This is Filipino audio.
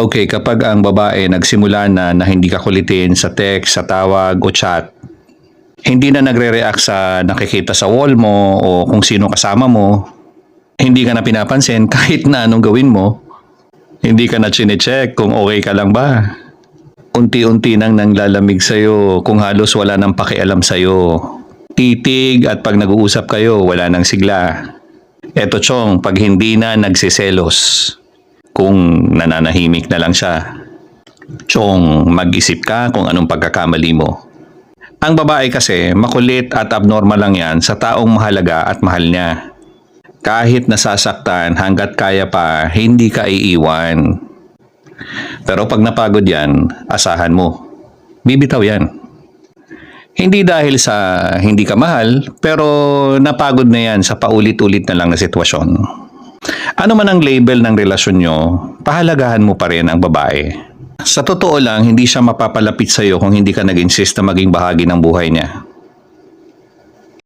Okay, kapag ang babae nagsimula na na hindi ka kulitin sa text, sa tawag o chat, hindi na nagre-react sa nakikita sa wall mo o kung sino kasama mo, hindi ka na pinapansin kahit na anong gawin mo, hindi ka na chinecheck kung okay ka lang ba. Unti-unti nang nanglalamig sa'yo kung halos wala nang pakialam sa'yo. Titig at pag nag-uusap kayo, wala nang sigla. Eto chong, pag hindi na nagsiselos, kung nananahimik na lang siya. Chong, mag-isip ka kung anong pagkakamali mo. Ang babae kasi, makulit at abnormal lang yan sa taong mahalaga at mahal niya. Kahit nasasaktan hanggat kaya pa, hindi ka iiwan. Pero pag napagod yan, asahan mo. Bibitaw yan. Hindi dahil sa hindi ka mahal, pero napagod na yan sa paulit-ulit na lang na sitwasyon. Ano man ang label ng relasyon nyo, pahalagahan mo pa rin ang babae. Sa totoo lang, hindi siya mapapalapit sa'yo kung hindi ka nag-insist na maging bahagi ng buhay niya.